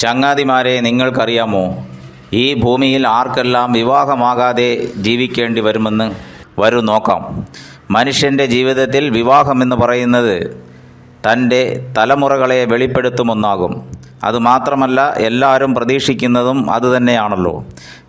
ചങ്ങാതിമാരെ നിങ്ങൾക്കറിയാമോ? ഈ ഭൂമിയിൽ ആർക്കെല്ലാം വിവാഹമാകാതെ ജീവിക്കേണ്ടി വരുമെന്ന് വരും നോക്കാം. മനുഷ്യന്റെ ജീവിതത്തിൽ വിവാഹമെന്ന് പറയുന്നത് തന്റെ തലമുറകളെ വെളിപ്പെടുത്തുമൊന്നാകും. അതുമാത്രമല്ല എല്ലാവരും പ്രതീക്ഷിക്കുന്നതും അതുതന്നെയാണല്ലോ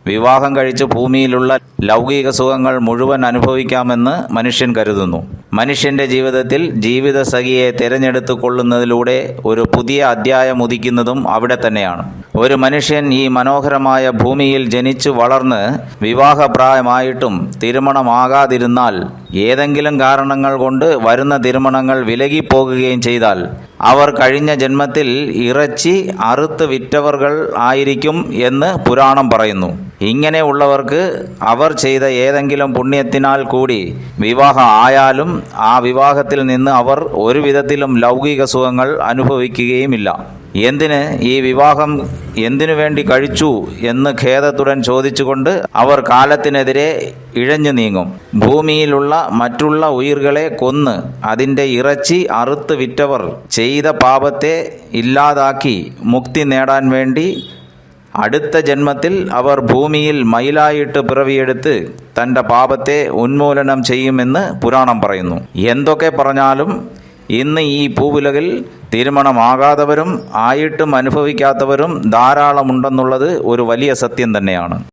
വിവാഹം കഴിച്ച് ഭൂമിയിലുള്ള ലൗകിക സുഖങ്ങൾ മുഴുവൻ അനുഭവിക്കാമെന്ന് മനുഷ്യൻ കരുതുന്നു. മനുഷ്യന്റെ ജീവിതത്തിൽ ജീവിത സഖിയെ തിരഞ്ഞെടുത്തു കൊള്ളുന്നതിലൂടെ ഒരു പുതിയ അധ്യായം ഉദിക്കുന്നതും അവിടെ തന്നെയാണ്. ഒരു മനുഷ്യൻ ഈ മനോഹരമായ ഭൂമിയിൽ ജനിച്ചു വളർന്ന് വിവാഹപ്രായമായിട്ടും തിരുമണമാകാതിരുന്നാൽ ഏതെങ്കിലും കാരണങ്ങൾ കൊണ്ട് വരുന്ന തിരുമണങ്ങൾ വിലകിപ്പോകുകയും ചെയ്താൽ അവർ കഴിഞ്ഞ ജന്മത്തിൽ ഇറച്ചി അറുത്ത് വിറ്റവർകൾ ആയിരിക്കും എന്ന് പുരാണം പറയുന്നു. ഇങ്ങനെയുള്ളവർക്ക് അവർ ചെയ്ത ഏതെങ്കിലും പുണ്യത്തിനാൽ കൂടി വിവാഹം ആയാലും ആ വിവാഹത്തിൽ നിന്ന് അവർ ഒരു വിധത്തിലും ലൗകിക സുഖങ്ങൾ അനുഭവിക്കുകയുമില്ല. എന്തിന് ഈ വിവാഹം എന്തിനു വേണ്ടി കഴിച്ചു എന്ന് ഖേദത്തുടൻ ചോദിച്ചുകൊണ്ട് അവർ കാലത്തിനെതിരെ ഇഴഞ്ഞു നീങ്ങും. ഭൂമിയിലുള്ള മറ്റുള്ള ഉയിർകളെ കൊന്ന് അതിന്റെ ഇറച്ചി അറുത്ത് വിറ്റവർ ചെയ്ത പാപത്തെ ഇല്ലാതാക്കി മുക്തി നേടാൻ വേണ്ടി അടുത്ത ജന്മത്തിൽ അവർ ഭൂമിയിൽ മയിലായിട്ട് പിറവിയെടുത്ത് തന്റെ പാപത്തെ ഉന്മൂലനം ചെയ്യുമെന്ന് പുരാണം പറയുന്നു. എന്തൊക്കെ പറഞ്ഞാലും ഇന്ന് ഈ ഭൂവിലകിൽ തിരുമണമാകാത്തവരും ആയിട്ടും അനുഭവിക്കാത്തവരും ധാരാളമുണ്ടെന്നുള്ളത് ഒരു വലിയ സത്യം തന്നെയാണ്.